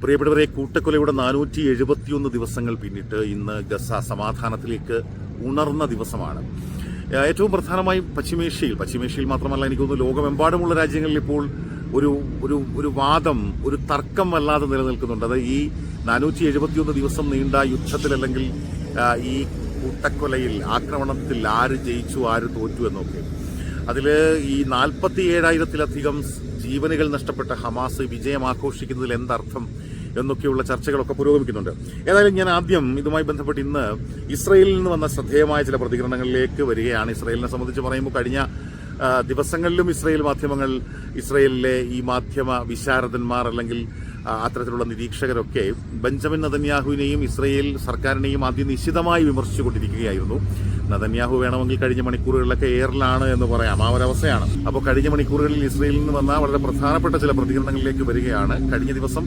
പ്രിയപ്പെട്ടവരെ കൂട്ടക്കൊലയുടെ നാനൂറ്റി എഴുപത്തിയൊന്ന് ദിവസങ്ങൾ പിന്നിട്ട് ഇന്ന് ഗസ സമാധാനത്തിലേക്ക് ഉണർന്ന ദിവസമാണ്. ഏറ്റവും പ്രധാനമായും പശ്ചിമേഷ്യയിൽ പശ്ചിമേഷ്യയിൽ മാത്രമല്ല എനിക്ക് തോന്നുന്നു ലോകമെമ്പാടുമുള്ള രാജ്യങ്ങളിൽ ഇപ്പോൾ ഒരു ഒരു ഒരു വാദം ഒരു തർക്കം വല്ലാതെ നിലനിൽക്കുന്നുണ്ട്. അത് ഈ നാനൂറ്റി എഴുപത്തിയൊന്ന് ദിവസം നീണ്ട യുദ്ധത്തിൽ അല്ലെങ്കിൽ ഈ കൂട്ടക്കൊലയിൽ ആക്രമണത്തിൽ ആര് ജയിച്ചു ആര് തോറ്റു എന്നൊക്കെ. അതിൽ ഈ നാൽപ്പത്തി ഏഴായിരത്തിലധികം ജീവനുകൾ നഷ്ടപ്പെട്ട ഹമാസ് വിജയം ആഘോഷിക്കുന്നതിൽ എന്തർത്ഥം എന്നൊക്കെയുള്ള ചർച്ചകളൊക്കെ പുരോഗമിക്കുന്നുണ്ട്. ഏതായാലും ഞാൻ ആദ്യം ഇതുമായി ബന്ധപ്പെട്ട് ഇന്ന് ഇസ്രയേലിൽ നിന്ന് വന്ന ശ്രദ്ധേയമായ ചില പ്രതികരണങ്ങളിലേക്ക് വരികയാണ്. ഇസ്രയേലിനെ സംബന്ധിച്ച് പറയുമ്പോൾ കഴിഞ്ഞ ദിവസങ്ങളിലും ഇസ്രയേൽ മാധ്യമങ്ങൾ ഇസ്രയേലിലെ ഈ മാധ്യമ വിശാരദന്മാർ അല്ലെങ്കിൽ അത്തരത്തിലുള്ള നിരീക്ഷകരൊക്കെ ബെഞ്ചമിൻ നതന്യാഹുവിനെയും ഇസ്രയേൽ സർക്കാരിനെയും ആദ്യം നിശിതമായി വിമർശിച്ചുകൊണ്ടിരിക്കുകയായിരുന്നു. നതന്യാഹു വേണമെങ്കിൽ കഴിഞ്ഞ മണിക്കൂറുകളിലൊക്കെ എയറിലാണ് എന്ന് പറയാം. ആ ഒരവസ്ഥയാണ്. അപ്പോൾ കഴിഞ്ഞ മണിക്കൂറുകളിൽ ഇസ്രയേലിൽ നിന്ന് വന്ന വളരെ പ്രധാനപ്പെട്ട ചില പ്രതികരണങ്ങളിലേക്ക് വരികയാണ്. കഴിഞ്ഞ ദിവസം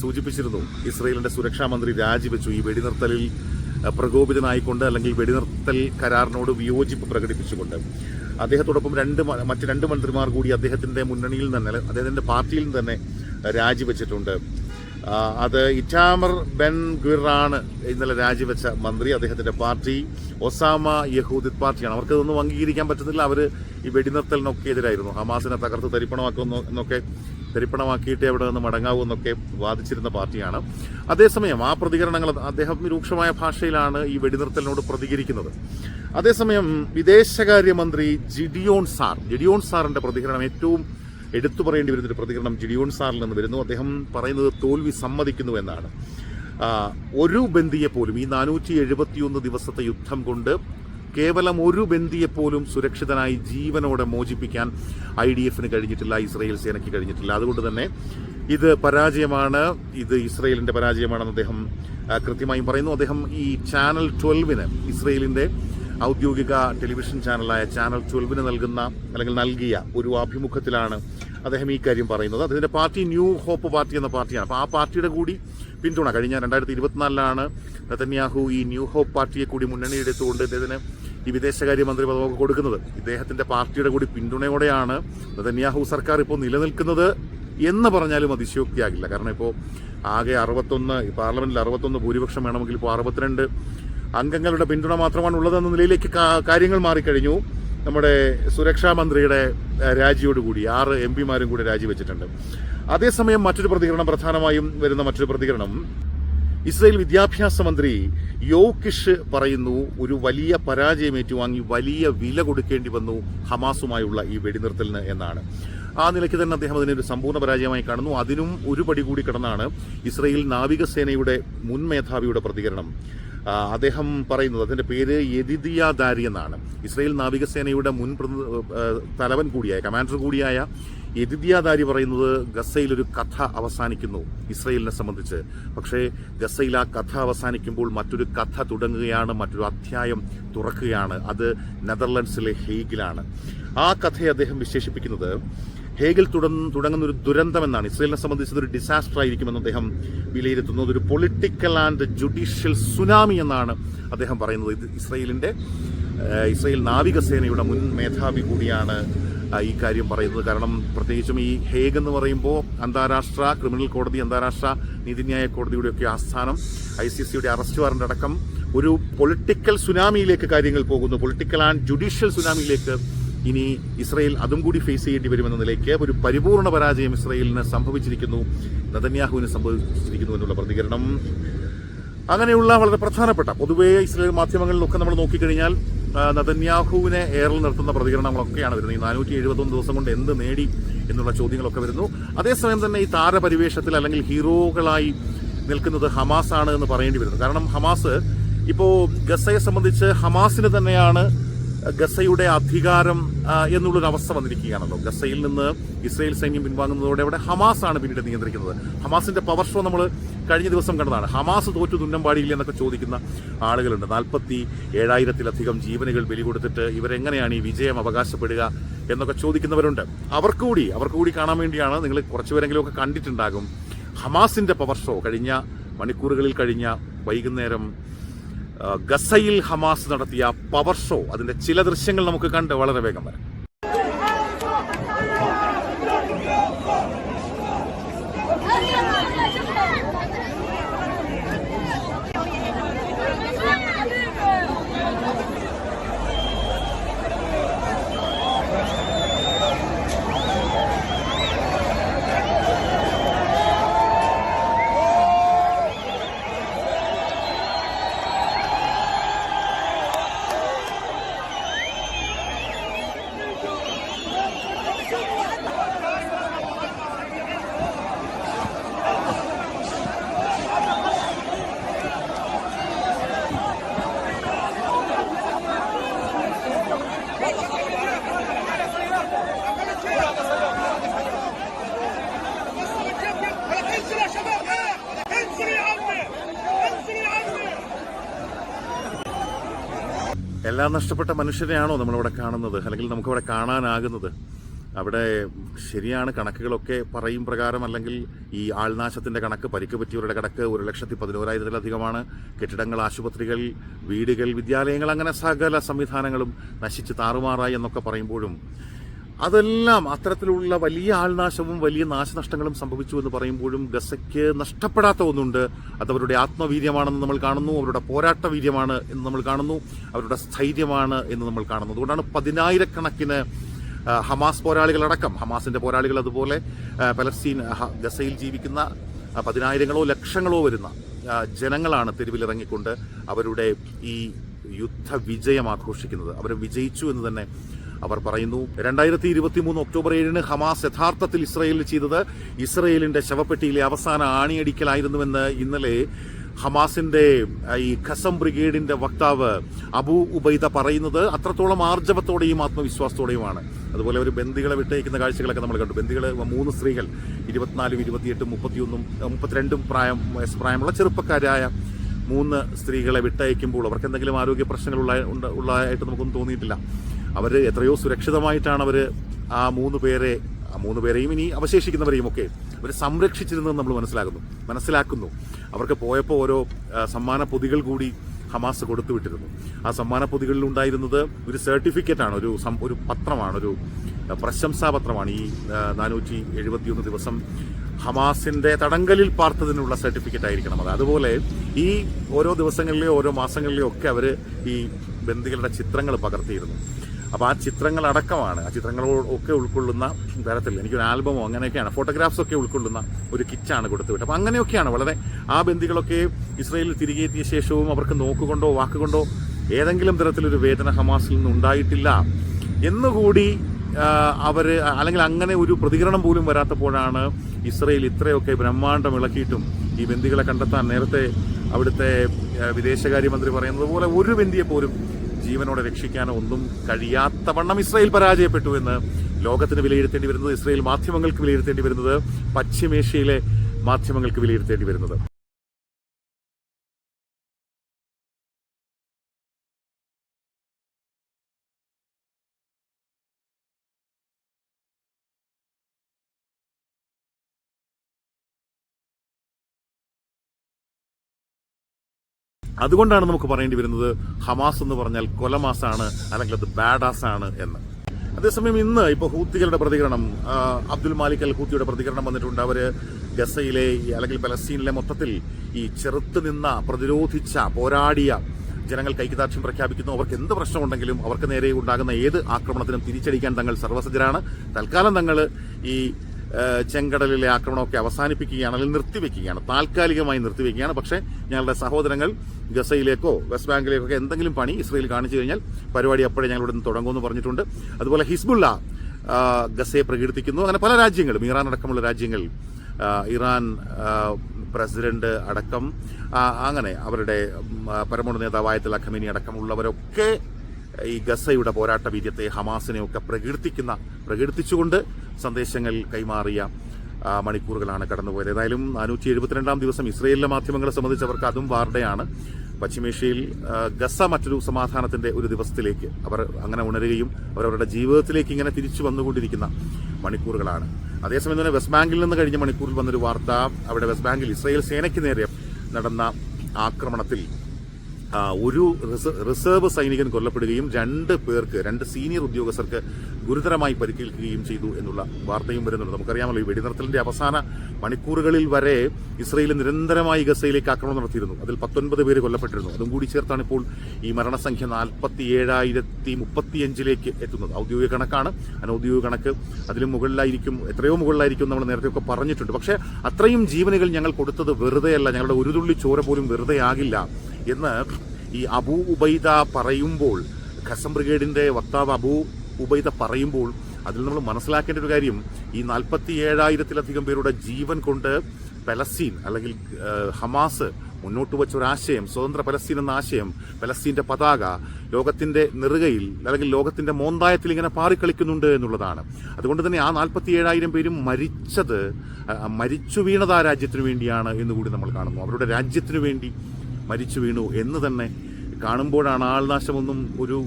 സൂചിപ്പിച്ചിരുന്നു ഇസ്രയേലിന്റെ സുരക്ഷാ മന്ത്രി രാജിവെച്ചു. ഈ വെടിനിർത്തലിൽ പ്രകോപിതനായിക്കൊണ്ട് അല്ലെങ്കിൽ വെടിനിർത്തൽ കരാറിനോട് വിയോജിപ്പ് പ്രകടിപ്പിച്ചുകൊണ്ട്. അദ്ദേഹത്തോടൊപ്പം രണ്ട് മറ്റ് രണ്ട് മന്ത്രിമാർ കൂടി അദ്ദേഹത്തിന്റെ മുന്നണിയിൽ തന്നെ അദ്ദേഹത്തിന്റെ പാർട്ടിയിൽ തന്നെ രാജിവെച്ചിട്ടുണ്ട്. അത് ഇറ്റാമർ ബെൻ ഗുറാണ് ഇന്നലെ രാജിവെച്ച മന്ത്രി അദ്ദേഹത്തിന്റെ പാർട്ടി ഒസാമ യഹൂദിത് പാർട്ടിയാണ്. അവർക്ക് ഇതൊന്നും അംഗീകരിക്കാൻ പറ്റുന്നില്ല. അവർ ഈ വെടിനിർത്തലിനൊക്കെ എതിരായിരുന്നു. ഹമാസിനെ തകർത്ത് തരിപ്പണമാക്കുന്നു എന്നൊക്കെ തരിപ്പണമാക്കിയിട്ട് അവിടെ നിന്ന് മടങ്ങാവൂ എന്നൊക്കെ വാദിച്ചിരുന്ന പാർട്ടിയാണ്. അതേസമയം ആ പ്രതികരണങ്ങൾ അദ്ദേഹം രൂക്ഷമായ ഭാഷയിലാണ് ഈ വെടിനിർത്തലിനോട് പ്രതികരിക്കുന്നത്. അതേസമയം വിദേശകാര്യമന്ത്രി ജിഡിയോൺ സാർ ജിഡിയോൺ സാറിന്റെ പ്രതികരണം ഏറ്റവും എടുത്തു പറയേണ്ടി വരുന്നൊരു പ്രതികരണം ജിഡിയോൺ സാറിൽ നിന്ന് വരുന്നു. അദ്ദേഹം പറയുന്നത് തോൽവി സമ്മതിക്കുന്നു എന്നാണ്. ഒരു ബന്ദിയെപ്പോലും ഈ നാനൂറ്റി എഴുപത്തിയൊന്ന് ദിവസത്തെ യുദ്ധം കൊണ്ട് കേവലം ഒരു ബന്ദിയെപ്പോലും സുരക്ഷിതനായി ജീവനോടെ മോചിപ്പിക്കാൻ ഐ ഡി എഫിന് കഴിഞ്ഞിട്ടില്ല ഇസ്രയേൽ സേനയ്ക്ക് കഴിഞ്ഞിട്ടില്ല. അതുകൊണ്ട് തന്നെ ഇത് പരാജയമാണ്. ഇത് ഇസ്രയേലിന്റെ പരാജയമാണെന്ന് അദ്ദേഹം കൃത്യമായും പറയുന്നു. അദ്ദേഹം ഈ ചാനൽ ട്വൽവിന് ഇസ്രയേലിന്റെ ഔദ്യോഗിക ടെലിവിഷൻ ചാനലായ ചാനൽ ട്വൽവിന് നൽകുന്ന അല്ലെങ്കിൽ നൽകിയ ഒരു അഭിമുഖത്തിലാണ് അദ്ദേഹം ഈ കാര്യം പറയുന്നത്. അദ്ദേഹത്തിന്റെ പാർട്ടി ന്യൂ ഹോപ്പ് പാർട്ടി എന്ന പാർട്ടിയാണ്. അപ്പോൾ ആ പാർട്ടിയുടെ കൂടി പിന്തുണ കഴിഞ്ഞ രണ്ടായിരത്തി ഇരുപത്തിനാലിലാണ് നെതന്യാഹു ഈ ന്യൂ ഹോപ്പ് പാർട്ടിയെ കൂടി മുന്നണി എടുത്തുകൊണ്ട് ഇദ്ദേഹത്തിന് ഈ വിദേശകാര്യമന്ത്രി പദമൊക്കെ കൊടുക്കുന്നത്. ഇദ്ദേഹത്തിന്റെ പാർട്ടിയുടെ കൂടി പിന്തുണയോടെയാണ് നെതന്യാഹു സർക്കാർ ഇപ്പോൾ നിലനിൽക്കുന്നത് എന്ന് പറഞ്ഞാലും അതിശയോക്തിയാകില്ല. കാരണം ഇപ്പോൾ ആകെ അറുപത്തൊന്ന് പാർലമെന്റിൽ അറുപത്തൊന്ന് ഭൂരിപക്ഷം വേണമെങ്കിൽ ഇപ്പോൾ അറുപത്തിരണ്ട് അംഗങ്ങളുടെ പിന്തുണ മാത്രമാണ് ഉള്ളതെന്ന നിലയിലേക്ക് കാര്യങ്ങൾ മാറിക്കഴിഞ്ഞു. നമ്മുടെ സുരക്ഷാ മന്ത്രിയുടെ രാജിയോടുകൂടി ആറ് എം പിമാരും കൂടി രാജിവെച്ചിട്ടുണ്ട് അതേസമയം മറ്റൊരു പ്രതികരണം പ്രധാനമായും വരുന്ന മറ്റൊരു പ്രതികരണം. ഇസ്രയേൽ വിദ്യാഭ്യാസ മന്ത്രി യോകിഷ് പറയുന്നു ഒരു വലിയ പരാജയം ഏറ്റുവാങ്ങി വലിയ വില കൊടുക്കേണ്ടി വന്നു ഹമാസുമായുള്ള ഈ വെടിനിർത്തലിന് എന്നാണ്. ആ നിലയ്ക്ക് തന്നെ അദ്ദേഹം അതിനെ ഒരു സമ്പൂർണ പരാജയമായി കാണുന്നു. അതിനും ഒരു പടി കൂടി കടന്നാണ് ഇസ്രയേൽ നാവികസേനയുടെ മുൻ മേധാവിയുടെ പ്രതികരണം. അദ്ദേഹം പറയുന്നത് അതിന്റെ പേര് യദിദിയ ദാരി എന്നാണ്. ഇസ്രയേൽ നാവികസേനയുടെ മുൻ തലവൻ കൂടിയായ കമാൻഡർ കൂടിയായ യദിദിയ ദാരി പറയുന്നത് ഗസയിൽ ഒരു കഥ അവസാനിക്കുന്നു ഇസ്രയേലിനെ സംബന്ധിച്ച്. പക്ഷേ ഗസയിൽ ആ കഥ അവസാനിക്കുമ്പോൾ മറ്റൊരു കഥ തുടങ്ങുകയാണ് മറ്റൊരു അധ്യായം തുറക്കുകയാണ്. അത് നെതർലൻഡ്സിലെ ഹെയ്ഗിലാണ്. ആ കഥയെ അദ്ദേഹം വിശേഷിപ്പിക്കുന്നത് ഹേഗിൽ തുടങ്ങുന്ന ഒരു ദുരന്തമെന്നാണ് ഇസ്രയേലിനെ സംബന്ധിച്ചത് ഒരു ഡിസാസ്റ്റർ ആയിരിക്കുമെന്ന് അദ്ദേഹം വിലയിരുത്തുന്നത് ഒരു പൊളിറ്റിക്കൽ ആൻഡ് ജുഡീഷ്യൽ സുനാമി എന്നാണ് അദ്ദേഹം പറയുന്നത്. ഇത് ഇസ്രയേലിന്റെ ഇസ്രയേൽ നാവികസേനയുടെ മുൻ മേധാവി കൂടിയാണ് ഈ കാര്യം പറയുന്നത്. കാരണം പ്രത്യേകിച്ചും ഈ ഹേഗ് എന്ന് പറയുമ്പോൾ അന്താരാഷ്ട്ര ക്രിമിനൽ കോടതി അന്താരാഷ്ട്ര നീതിന്യായ കോടതിയുടെ ഒക്കെ ആസ്ഥാനം ഐ സി സിയുടെ അറസ്റ്റ് വാറന്റ് അടക്കം ഒരു പൊളിറ്റിക്കൽ സുനാമിയിലേക്ക് കാര്യങ്ങൾ പോകുന്നു. പൊളിറ്റിക്കൽ ആൻഡ് ജുഡീഷ്യൽ സുനാമിയിലേക്ക് ഇനി ഇസ്രയേൽ അതും കൂടി ഫേസ് ചെയ്യേണ്ടി വരുമെന്ന നിലയ്ക്ക് ഒരു പരിപൂർണ പരാജയം ഇസ്രയേലിന് സംഭവിച്ചിരിക്കുന്നു. നതന്യാഹുവിന് സംഭവിച്ചിരിക്കുന്നു എന്നുള്ള പ്രതികരണം. അങ്ങനെയുള്ള വളരെ പ്രധാനപ്പെട്ട പൊതുവേ ഇസ്രയേൽ മാധ്യമങ്ങളിലൊക്കെ നമ്മൾ നോക്കിക്കഴിഞ്ഞാൽ നദന്യാഹുവിനെ എയറിൽ നിർത്തുന്ന പ്രതികരണങ്ങളൊക്കെയാണ് വരുന്നത്. ഈ നാനൂറ്റി എഴുപത്തൊന്ന് ദിവസം കൊണ്ട് എന്ത് നേടി എന്നുള്ള ചോദ്യങ്ങളൊക്കെ വരുന്നു. അതേസമയം തന്നെ ഈ താരപരിവേഷത്തിൽ അല്ലെങ്കിൽ ഹീറോകളായി നിൽക്കുന്നത് ഹമാസ് ആണ് എന്ന് പറയേണ്ടി വരുന്നു. കാരണം ഹമാസ് ഇപ്പോൾ ഗസയെ സംബന്ധിച്ച് ഹമാസിന് തന്നെയാണ് ഗസയുടെ അധികാരം എന്നുള്ളൊരവസ്ഥ വന്നിരിക്കുകയാണല്ലോ. ഗസയിൽ നിന്ന് ഇസ്രയേൽ സൈന്യം പിൻവാങ്ങുന്നതോടെ അവിടെ ഹമാസ് ആണ് പിന്നീട് നിയന്ത്രിക്കുന്നത്. ഹമാസിന്റെ പവർ ഷോ നമ്മൾ കഴിഞ്ഞ ദിവസം കണ്ടതാണ്. ഹമാസ് തോറ്റു തുന്നം പാടിയില്ല എന്നൊക്കെ ചോദിക്കുന്ന ആളുകളുണ്ട്. നാൽപ്പത്തി ഏഴായിരത്തിലധികം ജീവനുകൾ ബലി കൊടുത്തിട്ട് ഇവരെങ്ങനെയാണ് ഈ വിജയം അവകാശപ്പെടുക എന്നൊക്കെ ചോദിക്കുന്നവരുണ്ട്. അവർക്ക് കൂടി അവർക്ക് കൂടി കാണാൻ വേണ്ടിയാണ് നിങ്ങൾ കുറച്ചുപേരെങ്കിലും ഒക്കെ കണ്ടിട്ടുണ്ടാകും. ഹമാസിന്റെ പവർ ഷോ കഴിഞ്ഞ മണിക്കൂറുകളിൽ കഴിഞ്ഞ വൈകുന്നേരം ഗസയിൽ ഹമാസ് നടത്തിയ പവർ ഷോ അതിന്റെ ചില ദൃശ്യങ്ങൾ നമുക്ക് കണ്ട് വളരെ വേഗം വരാം. എല്ലാം നഷ്ടപ്പെട്ട മനുഷ്യരെയാണോ നമ്മളിവിടെ കാണുന്നത്? അല്ലെങ്കിൽ നമുക്കവിടെ കാണാനാകുന്നത്? അവിടെ ശരിയാണ് കണക്കുകളൊക്കെ പറയും പ്രകാരം അല്ലെങ്കിൽ ഈ ആൾനാശത്തിന്റെ കണക്ക് പരിക്ക് പറ്റിയവരുടെ കണക്ക് ഒരു ലക്ഷത്തി പതിനോരായിരത്തിലധികമാണ്. കെട്ടിടങ്ങൾ ആശുപത്രികൾ വീടുകൾ വിദ്യാലയങ്ങൾ അങ്ങനെ സകല സംവിധാനങ്ങളും നശിച്ച് താറുമാറായി എന്നൊക്കെ പറയുമ്പോഴും അതെല്ലാം അത്തരത്തിലുള്ള വലിയ ആൾനാശവും വലിയ നാശനഷ്ടങ്ങളും സംഭവിച്ചു എന്ന് പറയുമ്പോഴും ഗസയ്ക്ക് നഷ്ടപ്പെടാത്ത ഒന്നുണ്ട്. അത് അവരുടെ ആത്മവീര്യമാണെന്ന് നമ്മൾ കാണുന്നു അവരുടെ പോരാട്ട വീര്യമാണ് എന്ന് നമ്മൾ കാണുന്നു അവരുടെ സ്ഥൈര്യമാണ് എന്ന് നമ്മൾ കാണുന്നു. അതുകൊണ്ടാണ് പതിനായിരക്കണക്കിന് ഹമാസ് പോരാളികളടക്കം ഹമാസിന്റെ പോരാളികൾ അതുപോലെ പലസ്തീൻ ഗസയിൽ ജീവിക്കുന്ന പതിനായിരങ്ങളോ ലക്ഷങ്ങളോ വരുന്ന ജനങ്ങളാണ് തെരുവിലിറങ്ങിക്കൊണ്ട് അവരുടെ ഈ യുദ്ധ വിജയം ആഘോഷിക്കുന്നത്. അവർ വിജയിച്ചു എന്ന് തന്നെ അവർ പറയുന്നു രണ്ടായിരത്തി ഇരുപത്തി മൂന്ന് ഒക്ടോബർ ഏഴിന് ഹമാസ് യഥാർത്ഥത്തിൽ ഇസ്രയേലിൽ ചെയ്തത് ഇസ്രയേലിന്റെ ശവപ്പെട്ടിയിലെ അവസാന ആണിയടിക്കലായിരുന്നുവെന്ന് ഇന്നലെ ഹമാസിന്റെ ഈ ഖസം ബ്രിഗേഡിന്റെ വക്താവ് അബു ഉബൈദ പറയുന്നത് അത്രത്തോളം ആർജവത്തോടെയും ആത്മവിശ്വാസത്തോടെയുമാണ്. അതുപോലെ ഒരു ബന്ദികളെ വിട്ടയക്കുന്ന കാഴ്ചകളൊക്കെ നമ്മൾ കണ്ടു. ബന്ദികൾ മൂന്ന് സ്ത്രീകൾ ഇരുപത്തിനാലും ഇരുപത്തിയെട്ടും മുപ്പത്തിയൊന്നും മുപ്പത്തിരണ്ടും പ്രായം പ്രായമുള്ള ചെറുപ്പക്കാരായ മൂന്ന് സ്ത്രീകളെ വിട്ടയക്കുമ്പോൾ അവർക്ക് എന്തെങ്കിലും ആരോഗ്യ പ്രശ്നങ്ങൾ ഉള്ള ഉള്ളതായിട്ട് നമുക്കൊന്നും തോന്നിയിട്ടില്ല. അവർ എത്രയോ സുരക്ഷിതമായിട്ടാണ് അവർ ആ മൂന്ന് പേരെ ആ മൂന്ന് പേരെയും ഇനി അവശേഷിക്കുന്നവരെയും ഒക്കെ അവർ സംരക്ഷിച്ചിരുന്നത് നമ്മൾ മനസ്സിലാക്കുന്നു മനസ്സിലാക്കുന്നു. അവർക്ക് പോയപ്പോൾ ഓരോ സമ്മാന പൊതികൾ കൂടി ഹമാസ് കൊടുത്തുവിട്ടിരുന്നു ആ സമ്മാന പൊതികളിൽ ഉണ്ടായിരുന്നത് ഒരു സർട്ടിഫിക്കറ്റാണ് ഒരു ഒരു പത്രമാണ് ഒരു പ്രശംസാ പ്രശംസാപത്രമാണ് ഈ നാനൂറ്റി എഴുപത്തിയൊന്ന് ദിവസം ഹമാസിന്റെ തടങ്കലിൽ പാർത്തതിനുള്ള സർട്ടിഫിക്കറ്റ് ആയിരിക്കണം അത്. അതുപോലെ ഈ ഓരോ ദിവസങ്ങളിലെയോ ഓരോ മാസങ്ങളിലെയോ ഒക്കെ അവർ ഈ ബന്ദികളുടെ ചിത്രങ്ങൾ പകർത്തിയിരുന്നു. അപ്പോൾ ആ ചിത്രങ്ങൾ അടക്കമാണ് ആ ചിത്രങ്ങളൊക്കെ ഉൾക്കൊള്ളുന്ന തരത്തിൽ. എനിക്കൊരു ആൽബമോ അങ്ങനെയൊക്കെയാണ്. ഫോട്ടോഗ്രാഫ്സ് ഒക്കെ ഉൾക്കൊള്ളുന്ന ഒരു കിറ്റാണ് കൊടുത്തുവിട്ടത്. അപ്പോൾ അങ്ങനെയൊക്കെയാണ്. വളരെ ആ ബന്ദികളൊക്കെ ഇസ്രയേലിൽ തിരികെ എത്തിയ ശേഷവും അവർക്ക് നോക്കുകൊണ്ടോ വാക്കുകൊണ്ടോ ഏതെങ്കിലും തരത്തിലൊരു വേദന ഹമാസിൽ നിന്ന് ഉണ്ടായിട്ടില്ല. എന്നുകൂടി അവർ അല്ലെങ്കിൽ അങ്ങനെ ഒരു പ്രതികരണം പോലും വരാത്തപ്പോഴാണ് ഇസ്രയേൽ ഇത്രയൊക്കെ ബ്രഹ്മാണ്ടം ഇളക്കിയിട്ടും ഈ ബന്ദികളെ കണ്ടെത്താൻ നേരത്തെ അവിടുത്തെ വിദേശകാര്യമന്ത്രി പറയുന്നത് പോലെ ഒരു ബന്ദിയെ പോലും ജീവനോടെ രക്ഷിക്കാനോ ഒന്നും കഴിയാത്ത വണ്ണം ഇസ്രയേൽ പരാജയപ്പെട്ടു എന്ന് ലോകത്തിന് വിലയിരുത്തേണ്ടി വരുന്നത് ഇസ്രയേൽ മാധ്യമങ്ങൾക്ക് വിലയിരുത്തേണ്ടി വരുന്നത് പശ്ചിമേഷ്യയിലെ മാധ്യമങ്ങൾക്ക് വിലയിരുത്തേണ്ടി വരുന്നത്. അതുകൊണ്ടാണ് നമുക്ക് പറയേണ്ടി വരുന്നത് ഹമാസ് എന്ന് പറഞ്ഞാൽ കൊലമാസാണ് അല്ലെങ്കിൽ അത് ബാഡാസ് ആണ് എന്ന്. അതേസമയം ഇന്ന് ഇപ്പോൾ ഹൂത്തികളുടെ പ്രതികരണം അബ്ദുൽ മാലിക് അൽ ഹൂത്തിയുടെ പ്രതികരണം വന്നിട്ടുണ്ട്. അവർ ഗസയിലെ അല്ലെങ്കിൽ പലസ്തീനിലെ മൊത്തത്തിൽ ഈ ചെറുത്ത് നിന്ന പ്രതിരോധിച്ച പോരാടിയ ജനങ്ങൾ ഐക്യദാർഢ്യം പ്രഖ്യാപിക്കുന്നു. അവർക്ക് എന്ത് പ്രശ്നമുണ്ടെങ്കിലും അവർക്ക് നേരെ ഉണ്ടാകുന്ന ഏത് ആക്രമണത്തിനും തിരിച്ചടിക്കാൻ തങ്ങൾ സർവസജ്ജരാണ്. തൽക്കാലം തങ്ങൾ ഈ ചെങ്കടലിലെ ആക്രമണമൊക്കെ അവസാനിപ്പിക്കുകയാണ് അല്ലെങ്കിൽ നിർത്തിവെക്കുകയാണ്. താൽക്കാലികമായി നിർത്തിവെക്കുകയാണ്. പക്ഷേ ഞങ്ങളുടെ സഹോദരങ്ങൾ ഗസയിലേക്കോ വെസ്റ്റ് ബാങ്കിലേക്കോ ഒക്കെ എന്തെങ്കിലും പണി ഇസ്രയേൽ കാണിച്ചു കഴിഞ്ഞാൽ പരിപാടി അപ്പോഴേ ഞങ്ങൾ ഇവിടെ നിന്ന് തുടങ്ങുമെന്ന് പറഞ്ഞിട്ടുണ്ട്. അതുപോലെ ഹിസ്ബുള്ള ഗസയെ പ്രകീർത്തിക്കുന്നു. അങ്ങനെ പല രാജ്യങ്ങളും ഇറാൻ അടക്കമുള്ള രാജ്യങ്ങൾ ഇറാൻ പ്രസിഡന്റ് അടക്കം അങ്ങനെ അവരുടെ പരമോണ നേതാവായ നേതാവായത്തുള്ള ഖമീനി അടക്കമുള്ളവരൊക്കെ ഈ ഗസയുടെ പോരാട്ട വീര്യത്തെ ഹമാസിനെയൊക്കെ പ്രകീർത്തിക്കുന്ന പ്രകീർത്തിച്ചുകൊണ്ട് സന്ദേശങ്ങൾ കൈമാറിയ മണിക്കൂറുകളാണ് കടന്നുപോയത്. ഏതായാലും നാനൂറ്റി എഴുപത്തിരണ്ടാം ദിവസം ഇസ്രയേലിലെ മാധ്യമങ്ങളെ സംബന്ധിച്ച് അവർക്ക് അതും വാർഡയാണ്. പശ്ചിമേഷ്യയിൽ ഗസ മറ്റൊരു സമാധാനത്തിന്റെ ഒരു ദിവസത്തിലേക്ക് അവർ അങ്ങനെ ഉണരുകയും അവരവരുടെ ജീവിതത്തിലേക്ക് ഇങ്ങനെ തിരിച്ചു വന്നുകൊണ്ടിരിക്കുന്ന മണിക്കൂറുകളാണ്. അതേസമയം തന്നെ വെസ്റ്റ് ബാങ്കിൽ നിന്ന് കഴിഞ്ഞ മണിക്കൂറിൽ വന്നൊരു വാർത്ത അവിടെ വെസ്റ്റ് ബാങ്കിൽ ഇസ്രയേൽ സേനയ്ക്ക് നേരെ നടന്ന ആക്രമണത്തിൽ ഒരു റിസർവ് സൈനികൻ കൊല്ലപ്പെടുകയും രണ്ട് പേർക്ക് രണ്ട് സീനിയർ ഉദ്യോഗസ്ഥർക്ക് ഗുരുതരമായി പരിക്കേൽക്കുകയും ചെയ്തു എന്നുള്ള വാർത്തയും വരുന്നുണ്ട്. നമുക്കറിയാമല്ലോ ഈ വെടിനിർത്തലിന്റെ അവസാന മണിക്കൂറുകളിൽ വരെ ഇസ്രയേൽ നിരന്തരമായി ഗസയിലേക്ക് ആക്രമണം നടത്തിയിരുന്നു. അതിൽ പത്തൊൻപത് പേര് കൊല്ലപ്പെട്ടിരുന്നു. അതും കൂടി ചേർത്താണ് ഇപ്പോൾ ഈ മരണസംഖ്യ നാൽപ്പത്തി ഏഴായിരത്തി മുപ്പത്തിയഞ്ചിലേക്ക് എത്തുന്നത്. ഔദ്യോഗിക കണക്കാണ്. അനൌദ്യോഗിക കണക്ക് അതിലും മുകളിലായിരിക്കും എത്രയോ മുകളിലായിരിക്കും നമ്മൾ നേരത്തെ ഒക്കെ പറഞ്ഞിട്ടുണ്ട്. പക്ഷേ അത്രയും ജീവനുകൾ ഞങ്ങൾ കൊടുത്തത് വെറുതെയല്ല. ഞങ്ങളുടെ ഒരു തുള്ളി ചോര പോലും വെറുതെ ആകില്ല എന്ന് ഈ അബൂ ഉബൈദ പറയുമ്പോൾ ഖസം ബ്രിഗേഡിന്റെ വക്താവ് അബൂ ഉബൈദ പറയുമ്പോൾ അതിൽ നമ്മൾ മനസ്സിലാക്കേണ്ട ഒരു കാര്യം ഈ നാൽപ്പത്തി ഏഴായിരത്തിലധികം പേരുടെ ജീവൻ കൊണ്ട് പലസ്തീൻ അല്ലെങ്കിൽ ഹമാസ് മുന്നോട്ട് വെച്ച ഒരു ആശയം സ്വതന്ത്ര പലസ്തീൻ എന്ന ആശയം പലസ്തീന്റെ പതാക ലോകത്തിന്റെ നെറുകയിൽ അല്ലെങ്കിൽ ലോകത്തിന്റെ മോന്തായത്തിൽ ഇങ്ങനെ പാറിക്കളിക്കുന്നുണ്ട് എന്നുള്ളതാണ്. അതുകൊണ്ട് തന്നെ ആ നാൽപ്പത്തി ഏഴായിരം പേരും മരിച്ചത് മരിച്ചു വീണത് ആ രാജ്യത്തിനു വേണ്ടിയാണ് എന്ന് കൂടി നമ്മൾ കാണുന്നു. അവരുടെ രാജ്യത്തിനു വേണ്ടി മരിച്ചു വീണു എന്ന് തന്നെ കാണുമ്പോഴാണ് ആൾനാശമൊന്നും ഒരു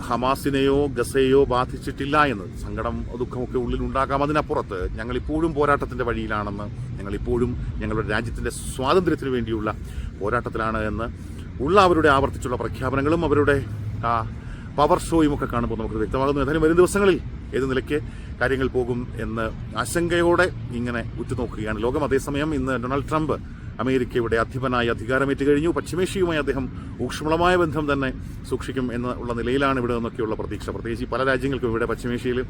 ഹമാസിനെയോ ഗസയെയോ ബാധിച്ചിട്ടില്ല എന്ന് സങ്കടം ദുഃഖമൊക്കെ ഉള്ളിൽ ഉണ്ടാകാം അതിനപ്പുറത്ത് ഞങ്ങളിപ്പോഴും പോരാട്ടത്തിന്റെ വഴിയിലാണെന്ന് ഞങ്ങളിപ്പോഴും ഞങ്ങളുടെ രാജ്യത്തിന്റെ സ്വാതന്ത്ര്യത്തിന് വേണ്ടിയുള്ള പോരാട്ടത്തിലാണ് എന്ന് ഉള്ള അവരുടെ ആവർത്തിച്ചുള്ള പ്രഖ്യാപനങ്ങളും അവരുടെ പവർ ഷോയും ഒക്കെ കാണുമ്പോൾ നമുക്ക് വ്യക്തമാകുന്നു. ഏതായാലും വരും ദിവസങ്ങളിൽ ഏത് നിലയ്ക്ക് കാര്യങ്ങൾ പോകും എന്ന് ആശങ്കയോടെ ഇങ്ങനെ ഉറ്റുനോക്കുകയാണ് ലോകം. അതേസമയം ഇന്ന് ഡൊണാൾഡ് ട്രംപ് അമേരിക്കയുടെ അധിപനായി അധികാരമേറ്റ് കഴിഞ്ഞു. പശ്ചിമേഷ്യയുമായി അദ്ദേഹം ഊഷ്മളമായ ബന്ധം തന്നെ സൂക്ഷിക്കും എന്നുള്ള നിലയിലാണ് ഇവിടെ നിന്നൊക്കെയുള്ള പ്രതീക്ഷ. പ്രത്യേകിച്ച് പല രാജ്യങ്ങൾക്കും ഇവിടെ പശ്ചിമേഷ്യയിൽ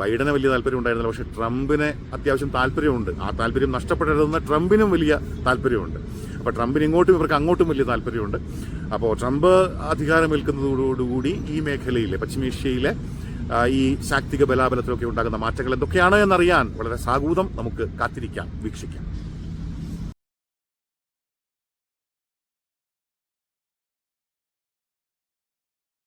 ബൈഡന് വലിയ താല്പര്യം ഉണ്ടായിരുന്നില്ല. പക്ഷേ ട്രംപിന് അത്യാവശ്യം താല്പര്യമുണ്ട്. ആ താല്പര്യം നഷ്ടപ്പെടരുതെന്ന് ട്രംപിനും വലിയ താല്പര്യമുണ്ട്. അപ്പോൾ ട്രംപിന് ഇങ്ങോട്ടും ഇവർക്ക് അങ്ങോട്ടും വലിയ താല്പര്യമുണ്ട്. അപ്പോൾ ട്രംപ് അധികാരമേൽക്കുന്നതോടുകൂടി ഈ മേഖലയിലെ പശ്ചിമേഷ്യയിലെ ഈ ശാക്തിക ബലാബലത്തിലൊക്കെ ഉണ്ടാകുന്ന മാറ്റങ്ങൾ എന്തൊക്കെയാണ് എന്നറിയാൻ വളരെ സാഗൂതം നമുക്ക് കാത്തിരിക്കാം വീക്ഷിക്കാം.